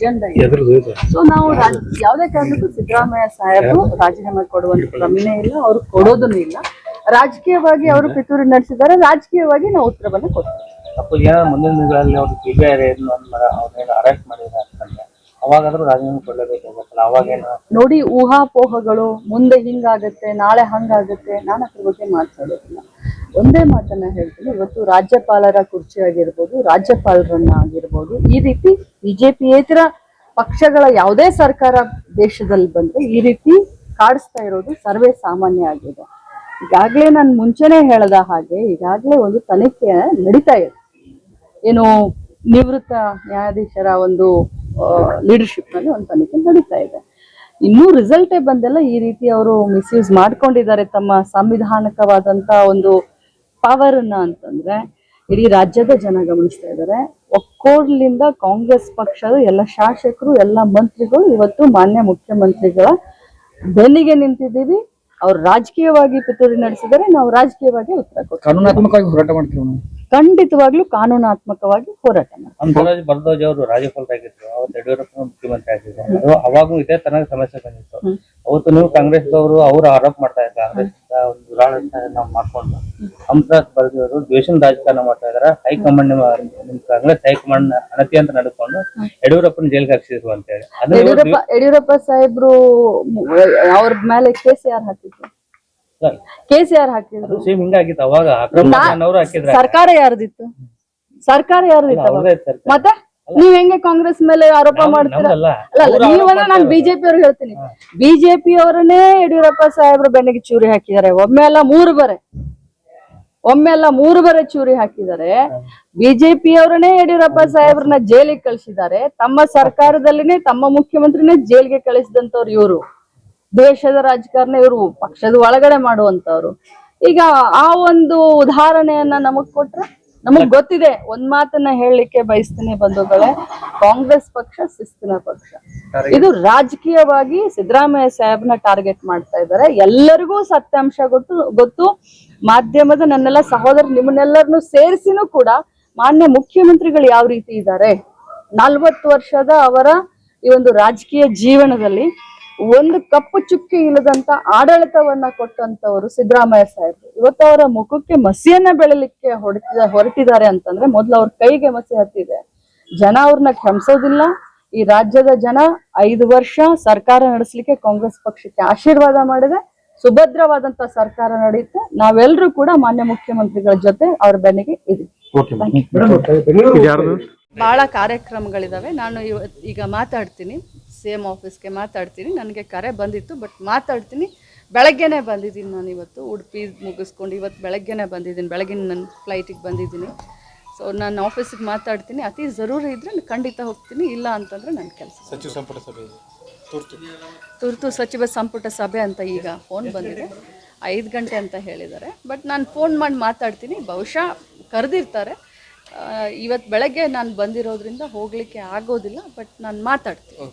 Agenda ಇದೆ. So ನಾವು ಯಾವುದೇ ಕಾರಣಕ್ಕೂ ಸಿದ್ದರಾಮಯ್ಯ ಸಾಹೇಬರು ರಾಜೀನಾಮೆ ಕೊಡುವಂತ ಕ್ರಮೇ ಇಲ್ಲ ಅವ್ರು ಕೊಡೋದನ್ನು ಇಲ್ಲ. ರಾಜಕೀಯವಾಗಿ ಅವರು ಪಿತೂರಿ ನಡೆಸಿದ್ದಾರೆ ರಾಜಕೀಯವಾಗಿ ನಾವು ಉತ್ತರವನ್ನು ಕೊಡ್ತೀವಿ. ಏನೋ ಮುಂದಿನ ದಿನಗಳಲ್ಲಿ ಅವ್ರು ಸಿ ಬಿ ಐ ಅವ್ರನ್ನೇನು ಅರೆಸ್ಟ್ ಮಾಡಿದ್ರೆ ಅಂತಂದ್ರೆ ಅವಾಗಾದ್ರೂ ರಾಜೀನಾಮೆ ಕೊಡಲೇಬೇಕಾಗುತ್ತಲ್ಲ ಅವಾಗೇನು? ನೋಡಿ ಊಹಾಪೋಹಗಳು ಮುಂದೆ ಹಿಂಗಾಗತ್ತೆ ನಾಳೆ ಹಂಗಾಗತ್ತೆ ನಾನು ಅದ್ರ ಬಗ್ಗೆ ಮಾತಾಡೋದಿಲ್ಲ. ಒಂದೇ ಮಾತನ್ನ ಹೇಳ್ತೀನಿ. ಇವತ್ತು ರಾಜ್ಯಪಾಲರ ಕುರ್ಚಿ ಆಗಿರ್ಬೋದು ರಾಜ್ಯಪಾಲರನ್ನ ಆಗಿರ್ಬೋದು, ಈ ರೀತಿ ಬಿಜೆಪಿಯೇತರ ಪಕ್ಷಗಳ ಯಾವುದೇ ಸರ್ಕಾರ ದೇಶದಲ್ಲಿ ಬಂದ್ರೆ ಈ ರೀತಿ ಕಾಡಿಸ್ತಾ ಇರೋದು ಸರ್ವೇ ಸಾಮಾನ್ಯ ಆಗಿದೆ. ಈಗಾಗಲೇ ನಾನು ಮುಂಚೆನೆ ಹೇಳದ ಹಾಗೆ ಈಗಾಗಲೇ ಒಂದು ತನಿಖೆ ನಡೀತಾ ಇದೆ. ಏನು ನಿವೃತ್ತ ನ್ಯಾಯಾಧೀಶರ ಒಂದು ಲೀಡರ್ಶಿಪ್ನಲ್ಲಿ ಒಂದು ತನಿಖೆ ನಡೀತಾ ಇದೆ. ಇನ್ನೂ ರಿಸಲ್ಟೇ ಬಂದೆಲ್ಲ. ಈ ರೀತಿ ಅವರು ಮಿಸ್ಯೂಸ್ ಮಾಡ್ಕೊಂಡಿದ್ದಾರೆ ತಮ್ಮ ಸಂವಿಧಾನಕವಾದಂತ ಒಂದು ಪವರ್ ಅನ್ನ ಅಂತಂದ್ರೆ ಇಡೀ ರಾಜ್ಯದ ಜನ ಗಮನಿಸ್ತಾ ಇದ್ದಾರೆ. ಒಕ್ಕೋರ್ಲಿಂದ ಕಾಂಗ್ರೆಸ್ ಪಕ್ಷದ ಎಲ್ಲ ಶಾಸಕರು, ಎಲ್ಲ ಮಂತ್ರಿಗಳು ಇವತ್ತು ಮಾನ್ಯ ಮುಖ್ಯಮಂತ್ರಿಗಳ ಬೆನ್ನಿಗೆ ನಿಂತಿದ್ದೀವಿ. ಅವ್ರು ರಾಜಕೀಯವಾಗಿ ಪಿತೂರಿ ನಡೆಸಿದರೆ ನಾವು ರಾಜಕೀಯವಾಗಿ ಉತ್ತರ ಕೊಡ್ತೀವಿ. ಕಾನೂನಾತ್ಮಕವಾಗಿ ಹೋರಾಟ ಮಾಡ್ತೀವಿ ಖಂಡಿತವಾಗ್ಲೂ ಕಾನೂನಾತ್ಮಕವಾಗಿ ಹೋರಾಟ ಮಾಡ್ತಾರೆ ಬರದೋಜಿ ಅವರು ರಾಜ್ಯಪಾಲರಾಗಿದ್ರು ಅವತ್ತು ಯಡಿಯೂರಪ್ಪ ಮುಖ್ಯಮಂತ್ರಿ ಆಗಿದ್ರು. ಅವಾಗೂ ಇದೇ ತನಕ ಸಮಸ್ಯೆ ಬಂದಿತ್ತು. ಅವತ್ತು ನೀವು ಕಾಂಗ್ರೆಸ್ ಅವರು ಅವ್ರು ಆರೋಪ ಮಾಡ್ತಾ ಇದ್ದಾರೆ. ಕಾಂಗ್ರೆಸ್ ಒಂದು ದುರಾಡಳಿತ ನಾವು ಮಾಡ್ಕೊಂಡು. ಹಂಸರಾಜ್ ಬರ್ದಿಯವರು ದ್ವೇಷದ ರಾಜಕಾರಣ ಮಾಡ್ತಾ ಇದಾರೆ ಹೈಕಮಾಂಡ್ ಕಾಂಗ್ರೆಸ್ ಹೈಕಮಾಂಡ್ ಅಣತಿ ಅಂತ ನಡ್ಕೊಂಡು ಯಡಿಯೂರಪ್ಪನ ಜೈಲ್ಗೆ ಹಾಕ್ಸಿದ್ರು ಅಂತ ಹೇಳಿ. ಯಡಿಯೂರಪ್ಪ ಸಾಹೇಬ್ರು ಅವ್ರ ಮೇಲೆ ಕೇಸ್ ಯಾರು ಹಾಕಿದ್ರು? ಕೇಸ್ ಯಾರು ಹಾಕಿದ್ರು. ಸೇಮ್ ಹಿಂಗಾಗಿತ್ತು ಅವಾಗ ಅಕ್ರಮ ಅವರು ಹಾಕಿದ್ರ ಸರ್ಕಾರ ಯಾರ್ದಿತ್ತು? ಸರ್ಕಾರ ಯಾರ್ದಿತ್ತು? ಮತ್ತೆ? ನೀವ್ ಹೆಂಗೆ ಕಾಂಗ್ರೆಸ್ ಮೇಲೆ ಆರೋಪ ಮಾಡ್ತೀರಾ? ನೀವನ್ನ ನಾನು ಬಿಜೆಪಿ ಅವ್ರಿಗೆ ಹೇಳ್ತೀನಿ. ಬಿಜೆಪಿ ಅವರನ್ನೇ ಯಡಿಯೂರಪ್ಪ ಸಾಹೇಬ್ರ ಬೆನ್ನಿಗೆ ಚೂರಿ ಹಾಕಿದ್ದಾರೆ. ಒಮ್ಮೆ ಅಲ್ಲ ಮೂರು ಬರೆ. ಒಮ್ಮೆ ಅಲ್ಲ ಮೂರು ಬರೆ ಚೂರಿ ಹಾಕಿದ್ದಾರೆ. ಬಿಜೆಪಿ ಅವರನ್ನೇ ಯಡಿಯೂರಪ್ಪ ಸಾಹೇಬ್ರನ್ನ ಜೈಲಿಗೆ ಕಳಿಸಿದ್ದಾರೆ. ತಮ್ಮ ಸರ್ಕಾರದಲ್ಲಿನೇ ತಮ್ಮ ಮುಖ್ಯಮಂತ್ರಿನೇ ಜೈಲಿಗೆ ಕಳಿಸಿದಂತವ್ರು ಇವರು. ದೇಶದ ರಾಜಕಾರಣ ಇವರು ಪಕ್ಷದ ಒಳಗಡೆ ಮಾಡುವಂತವ್ರು. ಈಗ ಆ ಒಂದು ಉದಾಹರಣೆಯನ್ನ ನಮಗ್ ಕೊಟ್ರೆ ನಮಗ್ ಗೊತ್ತಿದೆ ಒಂದ್ ಮಾತನ್ನ ಹೇಳಲಿಕ್ಕೆ ಬಯಸ್ತೀನಿ ಬಂಧುಗಳೇ. ಕಾಂಗ್ರೆಸ್ ಪಕ್ಷ ಶಿಸ್ತಿನ ಪಕ್ಷ. ಇದು ರಾಜಕೀಯವಾಗಿ ಸಿದ್ದರಾಮಯ್ಯ ಸಾಹೇಬ್ನ ಟಾರ್ಗೆಟ್ ಮಾಡ್ತಾ ಇದ್ದಾರೆ. ಎಲ್ಲರಿಗೂ ಸತ್ಯಾಂಶ ಗೊತ್ತು ಗೊತ್ತು. ಮಾಧ್ಯಮದ ನನ್ನೆಲ್ಲ ಸಹೋದರ ನಿಮ್ಮನ್ನೆಲ್ಲರನ್ನು ಸೇರಿಸಿನೂ ಕೂಡ ಮಾನ್ಯ ಮುಖ್ಯಮಂತ್ರಿಗಳು ಯಾವ ರೀತಿ ಇದ್ದಾರೆ? ನಲ್ವತ್ತು ವರ್ಷದ ಅವರ ಈ ಒಂದು ರಾಜಕೀಯ ಜೀವನದಲ್ಲಿ ಒಂದು ಕಪ್ಪು ಚುಕ್ಕಿ ಇಲ್ಲದಂತ ಆಡಳಿತವನ್ನ ಕೊಟ್ಟಂತವರು ಸಿದ್ದರಾಮಯ್ಯ ಸಾಹೇಬ್ ಇವತ್ತು ಅವರ ಮುಖಕ್ಕೆ ಮಸಿಯನ್ನ ಬೆಳಲಿಕ್ಕೆ ಹೊರಟಿದ ಹೊರಟಿದ್ದಾರೆ ಅಂತಂದ್ರೆ ಮೊದ್ಲು ಅವ್ರ ಕೈಗೆ ಮಸಿ ಹತ್ತಿದೆ. ಜನ ಅವ್ರನ್ನ ಕ್ಷಮಿಸೋದಿಲ್ಲ. ಈ ರಾಜ್ಯದ ಜನ ಐದು ವರ್ಷ ಸರ್ಕಾರ ನಡೆಸಲಿಕ್ಕೆ ಕಾಂಗ್ರೆಸ್ ಪಕ್ಷಕ್ಕೆ ಆಶೀರ್ವಾದ ಮಾಡಿದೆ. ಸುಭದ್ರವಾದಂತ ಸರ್ಕಾರ ನಡೆಯುತ್ತೆ. ನಾವೆಲ್ಲರೂ ಕೂಡ ಮಾನ್ಯ ಮುಖ್ಯಮಂತ್ರಿಗಳ ಜೊತೆ ಅವ್ರ ಬೆನ್ನಿಗೆ ಇದೆ ಬಹಳ ಕಾರ್ಯಕ್ರಮಗಳಿದಾವೆ. ನಾನು ಇವತ್ ಈಗ ಮಾತಾಡ್ತೀನಿ. ಸೇಮ್ ಆಫೀಸ್ಗೆ ಮಾತಾಡ್ತೀನಿ. ನನಗೆ ಕರೆ ಬಂದಿತ್ತು ಬಟ್ ಮಾತಾಡ್ತೀನಿ. ಬೆಳಗ್ಗೆನೆ ಬಂದಿದ್ದೀನಿ ನಾನು ಇವತ್ತು. ಉಡುಪಿ ಮುಗಿಸ್ಕೊಂಡು ಇವತ್ತು ಬೆಳಗ್ಗೆನೇ ಬಂದಿದ್ದೀನಿ. ಬೆಳಗಿನ ನನ್ನ ಫ್ಲೈಟಿಗೆ ಬಂದಿದ್ದೀನಿ. ಸೊ ನಾನು ಆಫೀಸಿಗೆ ಮಾತಾಡ್ತೀನಿ. ಅತಿ ಜರೂರಿ ಇದ್ದರೆ ನಾನು ಖಂಡಿತ ಹೋಗ್ತೀನಿ. ಇಲ್ಲ ಅಂತಂದರೆ ನನ್ನ ಕೆಲಸ ಸಚಿವ ಸಂಪುಟ ಸಭೆ ತುರ್ತು. ತುರ್ತು ಸಚಿವ ಸಂಪುಟ ಸಭೆ ಅಂತ ಈಗ ಫೋನ್ ಬಂದಿದೆ. ಐದು ಗಂಟೆ ಅಂತ ಹೇಳಿದ್ದಾರೆ. ಬಟ್ ನಾನು ಫೋನ್ ಮಾಡಿ ಮಾತಾಡ್ತೀನಿ. ಬಹುಶಃ ಕರೆದಿರ್ತಾರೆ. ಇವತ್ತು ಬೆಳಗ್ಗೆ ನಾನು ಬಂದಿರೋದ್ರಿಂದ ಹೋಗಲಿಕ್ಕೆ ಆಗೋದಿಲ್ಲ ಬಟ್ ನಾನು ಮಾತಾಡ್ತೀನಿ.